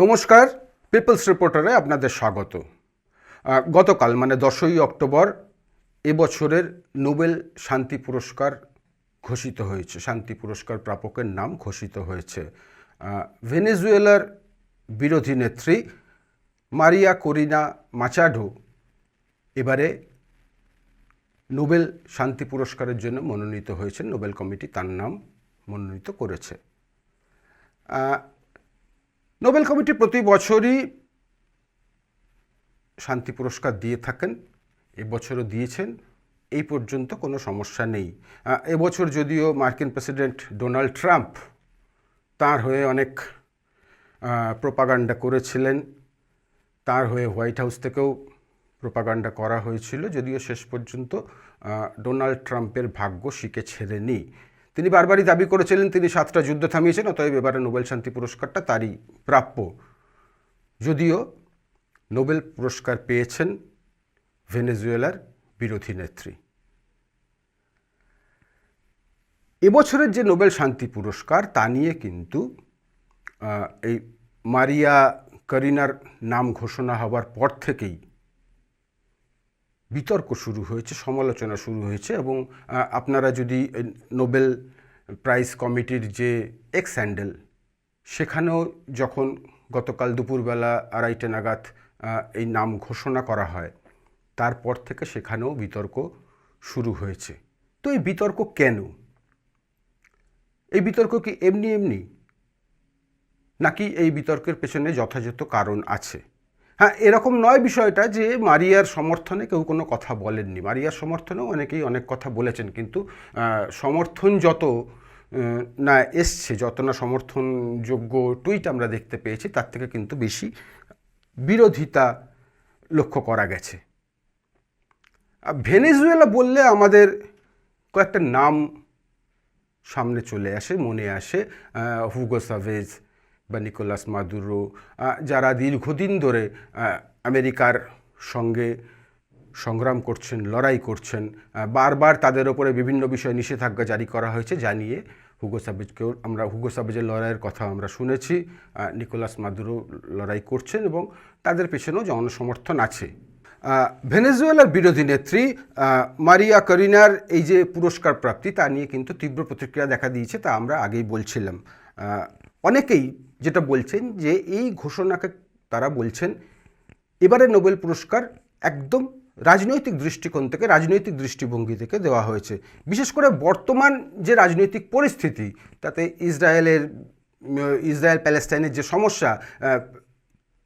নমস্কার পিপলস রিপোর্টারে আপনাদের স্বাগত। গতকাল মানে দশই অক্টোবর এবছরের নোবেল শান্তি পুরস্কার ঘোষিত হয়েছে। শান্তি পুরস্কার প্রাপকের নাম ঘোষিত হয়েছে। ভেনেজুয়েলার বিরোধী নেত্রী মারিয়া করিনা মাচাডো এবারে নোবেল শান্তি পুরস্কারের জন্য মনোনীত হয়েছেন। নোবেল কমিটি তার নাম মনোনীত করেছে। নোবেল কমিটি প্রতি বছরই শান্তি পুরস্কার দিয়ে থাকেন। এবছরও দিয়েছেন। এই পর্যন্ত কোনো সমস্যা নেই। এবছর যদিও মার্কিন প্রেসিডেন্ট ডোনাল্ড ট্রাম্প তার হয়ে অনেক প্রোপাগান্ডা করেছিলেন। তার হয়ে হোয়াইট হাউস থেকেও প্রোপাগান্ডা করা হয়েছিল। যদিও শেষ পর্যন্ত ডোনাল্ড ট্রাম্পের ভাগ্য শিকে ছেড়েনি। তিনি বারবারই দাবি করেছিলেন, তিনি সাতটা যুদ্ধ থামিয়েছেন, অতএব এবারে নোবেল শান্তি পুরস্কারটা তারই প্রাপ্য। যদিও নোবেল পুরস্কার পেয়েছেন ভেনেজুয়েলার বিরোধী নেত্রী। এবছরের যে নোবেল শান্তি পুরস্কার, তা নিয়ে কিন্তু এই মারিয়া করিনার নাম ঘোষণা হওয়ার পর থেকেই বিতর্ক শুরু হয়েছে, সমালোচনা শুরু হয়েছে এবং আপনারা যদি নোবেল প্রাইজ কমিটির যে এক্স হ্যান্ডেল, সেখানেও যখন গতকাল দুপুরবেলা আড়াইটে নাগাদ এই নাম ঘোষণা করা হয়, তারপর থেকে সেখানেও বিতর্ক শুরু হয়েছে। তো এই বিতর্ক কেন? এই বিতর্ক কি এমনি এমনি? নাকি এই বিতর্কের পেছনে যথাযথ কারণ আছে? হ্যাঁ এরকম নয় বিষয়টা যে মারিয়ার সমর্থনে কেউ কোনো কথা বলেননি। মারিয়ার সমর্থনেও অনেকেই অনেক কথা বলেছেন, কিন্তু সমর্থন যত না এসছে, যত না সমর্থনযোগ্য টুইট আমরা দেখতে পেয়েছি, তার থেকে কিন্তু বেশি বিরোধিতা লক্ষ্য করা গেছে। ভেনেজুয়েলা বললে আমাদের কয়েকটা নাম সামনে চলে আসে, মনে আসে হুগো সাভেজ বা নিকোলাস মাদুরো যারা দীর্ঘদিন ধরে আমেরিকার সঙ্গে সংগ্রাম করছেন, লড়াই করছেন বারবার তাদের ওপরে বিভিন্ন বিষয়ে নিষেধাজ্ঞা জারি করা হয়েছে জানিয়ে হুগো সাবেজকেও আমরা, হুগো সাবেজের লড়াইয়ের কথা আমরা শুনেছি নিকোলাস মাদুরো লড়াই করছেন এবং তাদের পেছনেও জনসমর্থন আছে। ভেনেজুয়েলার বিরোধী নেত্রী মারিয়া করিনার এই যে পুরস্কার প্রাপ্তি, তা নিয়ে কিন্তু তীব্র প্রতিক্রিয়া দেখা দিয়েছে, তা আমরা আগেই বলছিলাম। অনেকেই যেটা বলছেন যে এই ঘোষণাকে তারা বলছেন এবারে নোবেল পুরস্কার একদম রাজনৈতিক দৃষ্টিকোণ থেকে, রাজনৈতিক দৃষ্টিভঙ্গি থেকে দেওয়া হয়েছে। বিশেষ করে বর্তমান যে রাজনৈতিক পরিস্থিতি, তাতে ইসরায়েলের ইসরায়েল প্যালেস্টাইনের যে সমস্যা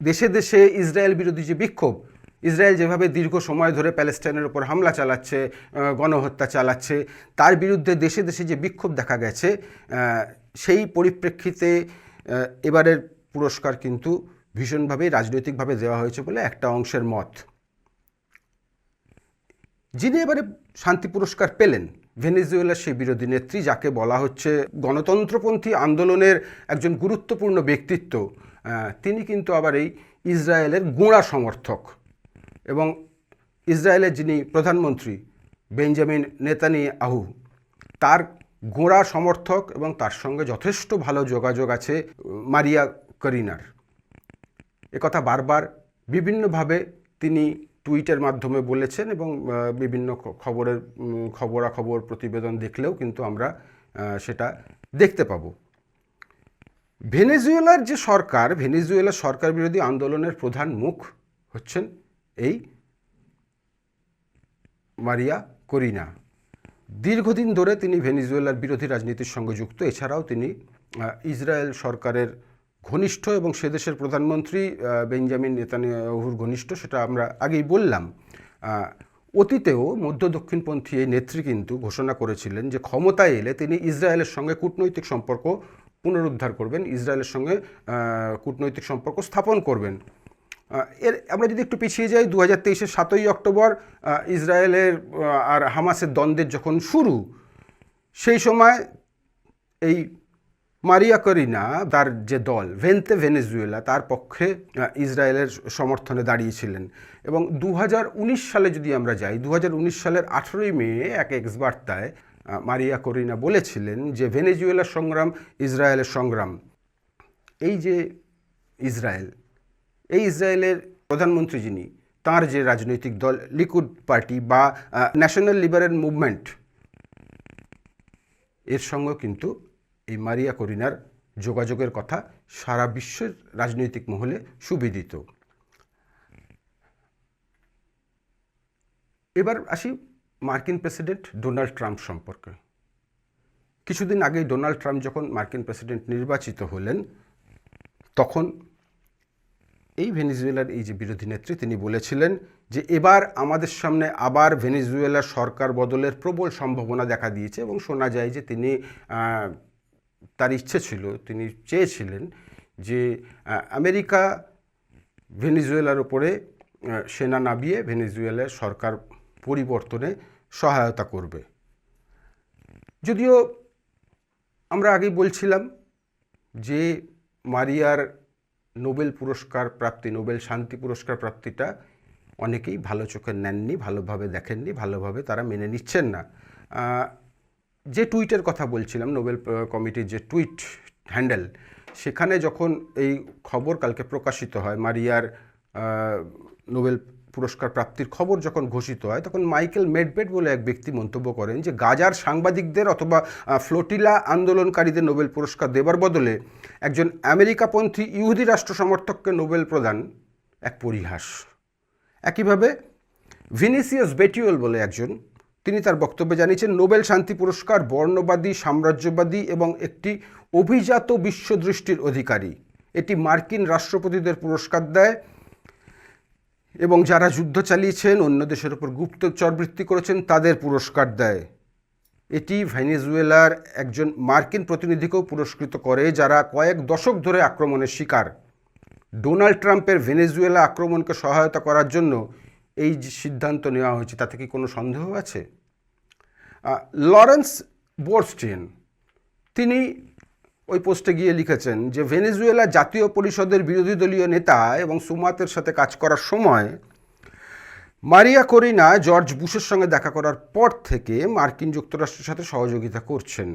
দেশে দেশে ইসরায়েল বিরোধী যে বিক্ষোভ, ইসরায়েল যেভাবে দীর্ঘ সময় ধরে প্যালেস্টাইনের ওপর হামলা চালাচ্ছে গণহত্যা চালাচ্ছে, তার বিরুদ্ধে দেশে দেশে যে বিক্ষোভ দেখা গেছে সেই পরিপ্রেক্ষিতে এবারের পুরস্কার কিন্তু ভীষণভাবে রাজনৈতিকভাবে দেওয়া হয়েছে বলে একটা অংশের মত। যিনি এবারে শান্তি পুরস্কার পেলেন, ভেনেজুয়েলার সেই বিরোধী নেত্রী যাকে বলা হচ্ছে গণতন্ত্রপন্থী আন্দোলনের একজন গুরুত্বপূর্ণ ব্যক্তিত্ব তিনি কিন্তু আবার এই ইসরায়েলের গোঁড়া সমর্থক এবং ইসরায়েলের যিনি প্রধানমন্ত্রী বেঞ্জামিন নেতানি আহু তার গোঁড়া সমর্থক এবং তার সঙ্গে যথেষ্ট ভালো যোগাযোগ আছে, মারিয়া করিনার। একথা বারবার বিভিন্নভাবে তিনি টুইটের মাধ্যমে বলেছেন এবং বিভিন্ন খবরের খবরাখবর প্রতিবেদন দেখলেও কিন্তু আমরা সেটা দেখতে পাবো। ভেনেজুয়েলার যে সরকার ভেনেজুয়েলার সরকার বিরোধী আন্দোলনের প্রধান মুখ হচ্ছেন এই মারিয়া করিনা। দীর্ঘদিন ধরে তিনি ভেনেজুয়েলার বিরোধী রাজনীতির সঙ্গে যুক্ত। এছাড়াও তিনি ইসরায়েল সরকারের ঘনিষ্ঠ এবং সে দেশের প্রধানমন্ত্রী বেঞ্জামিন নেতানিয়াহুর ঘনিষ্ঠ, সেটা আমরা আগেই বললাম। অতীতেও মধ্য দক্ষিণপন্থী এই নেত্রী কিন্তু ঘোষণা করেছিলেন যে ক্ষমতায় এলে তিনি ইসরায়েলের সঙ্গে কূটনৈতিক সম্পর্ক পুনরুদ্ধার করবেন, ইসরায়েলের সঙ্গে কূটনৈতিক সম্পর্ক স্থাপন করবেন। এর আমরা যদি একটু পিছিয়ে যাই দু হাজার তেইশের সাতই অক্টোবর ইসরায়েলের আর হামাসের দ্বন্দ্বের যখন শুরু, সেই সময় এই মারিয়া করিনা, তার যে দল, ভেন্তে ভেনেজুয়েলা, তার পক্ষে ইসরায়েলের সমর্থনে দাঁড়িয়েছিলেন। এবং দু হাজার উনিশ সালে যদি আমরা যাই দু হাজার উনিশ সালের আঠেরোই মে, এক এক্স বার্তায় মারিয়া করিনা বলেছিলেন যে ভেনেজুয়েলার সংগ্রাম, ইসরায়েলের সংগ্রাম। এই যে ইসরায়েল এই ইসরায়েলের প্রধানমন্ত্রী যিনি, তার যে রাজনৈতিক দল লিকুড পার্টি বা ন্যাশনাল লিবারেল মুভমেন্ট, এর সঙ্গেও কিন্তু এই মারিয়া করিনার যোগাযোগের কথা সারা বিশ্বের রাজনৈতিক মহলে সুবিদিত। এবার আসি মার্কিন প্রেসিডেন্ট ডোনাল্ড ট্রাম্প সম্পর্কে। কিছুদিন আগে ডোনাল্ড ট্রাম্প যখন মার্কিন প্রেসিডেন্ট নির্বাচিত হলেন, তখন এই ভেনিজুয়েলার এই যে বিরোধী নেত্রী, তিনি বলেছিলেন যে এবার আমাদের সামনে আবার ভেনিজুয়েলার সরকার বদলের প্রবল সম্ভাবনা দেখা দিয়েছে এবং শোনা যায় যে তিনি তার ইচ্ছে ছিল, তিনি চেয়েছিলেন যে আমেরিকা ভেনিজুয়েলার উপরে সেনা নামিয়ে ভেনিজুয়েলার সরকার পরিবর্তনে সহায়তা করবে। যদিও আমরা আগেই বলছিলাম যে মারিয়ার নোবেল পুরস্কার প্রাপ্তি, নোবেল শান্তি পুরস্কার প্রাপ্তিটা অনেকেই ভালো চোখে নেননি, ভালোভাবে দেখেননি, ভালোভাবে তারা মেনে নিচ্ছেন না। যে টুইটের কথা বলছিলাম, নোবেল কমিটির যে টুইট হ্যান্ডেল, সেখানে যখন এই খবর কালকে প্রকাশিত হয়, মারিয়ার নোবেল পুরস্কার প্রাপ্তির খবর যখন ঘোষিত হয়, তখন মাইকেল মেডবেড বলে এক ব্যক্তি মন্তব্য করেন যে, গাজার সাংবাদিকদের অথবা ফ্লোটিলা আন্দোলনকারীদের নোবেল পুরস্কার দেবার বদলে একজন আমেরিকাপন্থী ইহুদি রাষ্ট্র সমর্থককে নোবেল প্রদান এক পরিহাস। একইভাবে ভিনিসিয়াস বেটিওল বলে একজন, তিনি তার বক্তব্যে জানিয়েছেন, নোবেল শান্তি পুরস্কার বর্ণবাদী, সাম্রাজ্যবাদী এবং একটি অভিজাত বিশ্বদৃষ্টির অধিকারী। এটি মার্কিন রাষ্ট্রপতিদের পুরস্কার দেয়। এবং যারা যুদ্ধ চালিয়েছেন, অন্য দেশের উপর গুপ্তচর বৃত্তি করেছেন, তাদের পুরস্কার দেয়। এটি ভেনেজুয়েলার একজন মার্কিন প্রতিনিধিকেও পুরস্কৃত করে, যারা কয়েক দশক ধরে আক্রমণের শিকার। ডোনাল্ড ট্রাম্পের ভেনেজুয়েলা আক্রমণকে সহায়তা করার জন্য এই সিদ্ধান্ত নেওয়া হয়েছে, তাতে কি কোনো সন্দেহ আছে? লরেন্স বোরস্টিন তিনি ওই পোস্টে গিয়ে লিখেছেন যে, ভেনেজুয়েলা জাতীয় পরিষদের বিরোধী দলীয় নেতা এবং সুমাতের সাথে কাজ করার সময় মারিয়া করিনা জর্জ বুশের সঙ্গে দেখা করার পর থেকে মার্কিন যুক্তরাষ্ট্রের সাথে সহযোগিতা করছেন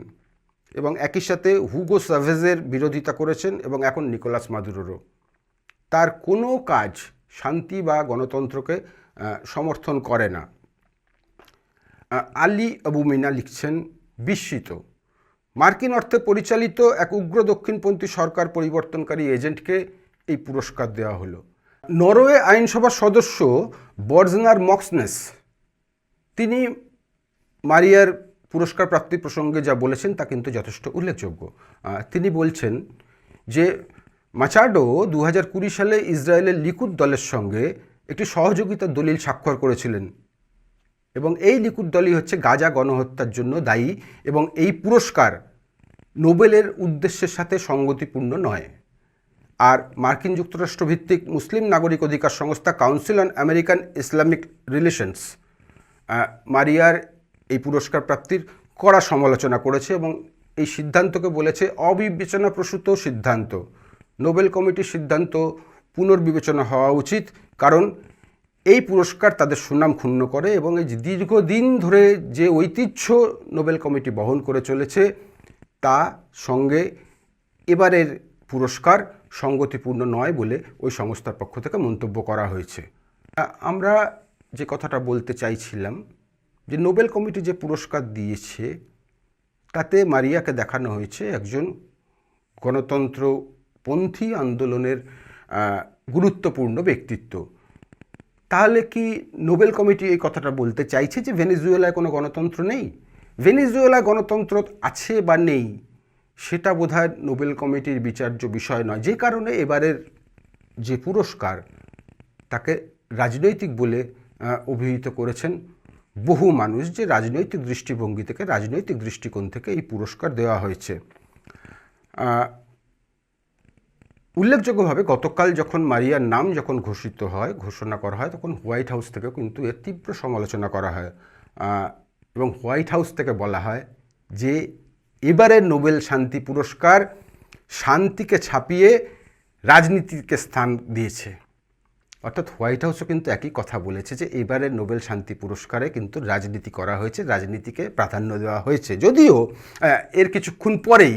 এবং একই সাথে হুগো সাভেজের বিরোধিতা করেছেন এবং এখন নিকোলাস মাদুরোরও। তার কোনো কাজ শান্তি বা গণতন্ত্রকে সমর্থন করে না। আলী আবু মিনা লিখছেন, বিস্মিত। মার্কিন অর্থে পরিচালিত এক উগ্র দক্ষিণপন্থী সরকার পরিবর্তনকারী এজেন্টকে এই পুরস্কার দেওয়া হলো। নরওয়ে আইনসভার সদস্য বর্জনার মক্সনেস, তিনি মারিয়ার পুরস্কার প্রাপ্তি প্রসঙ্গে যা বলেছেন তা কিন্তু যথেষ্ট উল্লেখযোগ্য। তিনি বলছেন যে মাচাডো দু হাজার কুড়ি সালে ইসরায়েলের লিকুদ দলের সঙ্গে একটি সহযোগিতার দলিল স্বাক্ষর করেছিলেন। এবং এই লিকুদ দলই হচ্ছে গাজা গণহত্যার জন্য দায়ী এবং এই পুরস্কার নোবেলের উদ্দেশ্যের সাথে সঙ্গতিপূর্ণ নয়। আর মার্কিন যুক্তরাষ্ট্র ভিত্তিক মুসলিম নাগরিক অধিকার সংস্থা council on American Islamic relations মারিয়ার এই পুরস্কার প্রাপ্তির কড়া সমালোচনা করেছে এবং এই সিদ্ধান্তকে বলেছে অবিবেচনাপ্রসূত সিদ্ধান্ত। নোবেল কমিটির সিদ্ধান্ত পুনর্বিবেচনা হওয়া উচিত, কারণ এই পুরস্কার তাদের সুনাম ক্ষুণ্ণ করে এবং এই দীর্ঘদিন ধরে যে ঐতিহ্য নোবেল কমিটি বহন করে চলেছে, তা সঙ্গে এবারের পুরস্কার সঙ্গতিপূর্ণ নয় বলে ওই সংস্থার পক্ষ থেকে মন্তব্য করা হয়েছে। আমরা যে কথাটা বলতে চাইছিলাম, যে নোবেল কমিটি যে পুরস্কার দিয়েছে, তাতে মারিয়াকে দেখানো হয়েছে একজন গণতন্ত্রপন্থী আন্দোলনের গুরুত্বপূর্ণ ব্যক্তিত্ব। তাহলে কি নোবেল কমিটি এই কথাটা বলতে চাইছে যে ভেনেজুয়েলায় কোনো গণতন্ত্র নেই? ভেনেজুয়েলায় গণতন্ত্র আছে বা নেই, সেটা বোধহয় নোবেল কমিটির বিচার্য বিষয় নয়। যে কারণে এবারের যে পুরস্কার, তাকে রাজনৈতিক বলে অভিহিত করেছেন বহু মানুষ যে রাজনৈতিক দৃষ্টিভঙ্গি থেকে, রাজনৈতিক দৃষ্টিকোণ থেকে এই পুরস্কার দেওয়া হয়েছে। উল্লেখযোগ্যভাবে গতকাল যখন মারিয়ার নাম যখন ঘোষিত হয়, ঘোষণা করা হয়, তখন হোয়াইট হাউস থেকে কিন্তু এর তীব্র সমালোচনা করা হয়। এবং হোয়াইট হাউস থেকে বলা হয় যে, এবারের নোবেল শান্তি পুরস্কার শান্তিকে ছাপিয়ে রাজনীতিকে স্থান দিয়েছে। অর্থাৎ হোয়াইট হাউসও কিন্তু একই কথা বলেছে যে, এবারের নোবেল শান্তি পুরস্কারে কিন্তু রাজনীতি করা হয়েছে, রাজনীতিকে প্রাধান্য দেওয়া হয়েছে। যদিও এর কিছুক্ষণ পরেই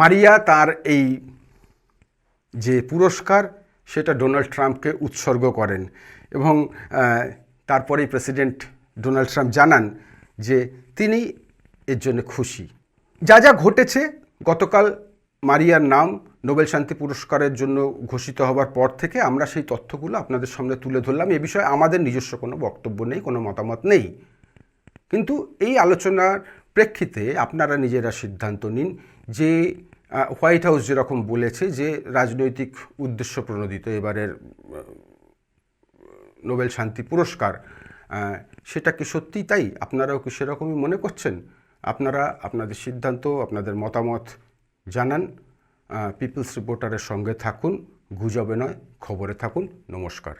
মারিয়া তার এই যে পুরস্কার, সেটা ডোনাল্ড ট্রাম্পকে উৎসর্গ করেন এবং তারপরেই প্রেসিডেন্ট ডোনাল্ড ট্রাম্প জানান যে তিনি এর জন্য খুশি। যা যা ঘটেছে, গতকাল মারিয়ার নাম নোবেল শান্তি পুরস্কারের জন্য ঘোষিত হবার পর থেকে আমরা সেই তথ্যগুলো আপনাদের সামনে তুলে ধরলাম। এ বিষয়ে আমাদের নিজস্ব কোনো বক্তব্য নেই, কোনো মতামত নেই। কিন্তু এই আলোচনার প্রেক্ষিতে আপনারা নিজেরা সিদ্ধান্ত নিন যে হোয়াইট হাউস যেরকম বলেছে যে রাজনৈতিক উদ্দেশ্য প্রণোদিত, এবারের নোবেল শান্তি পুরস্কার সেটা কি সত্যি তাই? আপনারাও কি সেরকমই মনে করছেন? আপনারা আপনাদের সিদ্ধান্ত, আপনাদের মতামত জানান পিপলস রিপোর্টারের সঙ্গে থাকুন, গুজবে নয়, খবরে থাকুন, নমস্কার।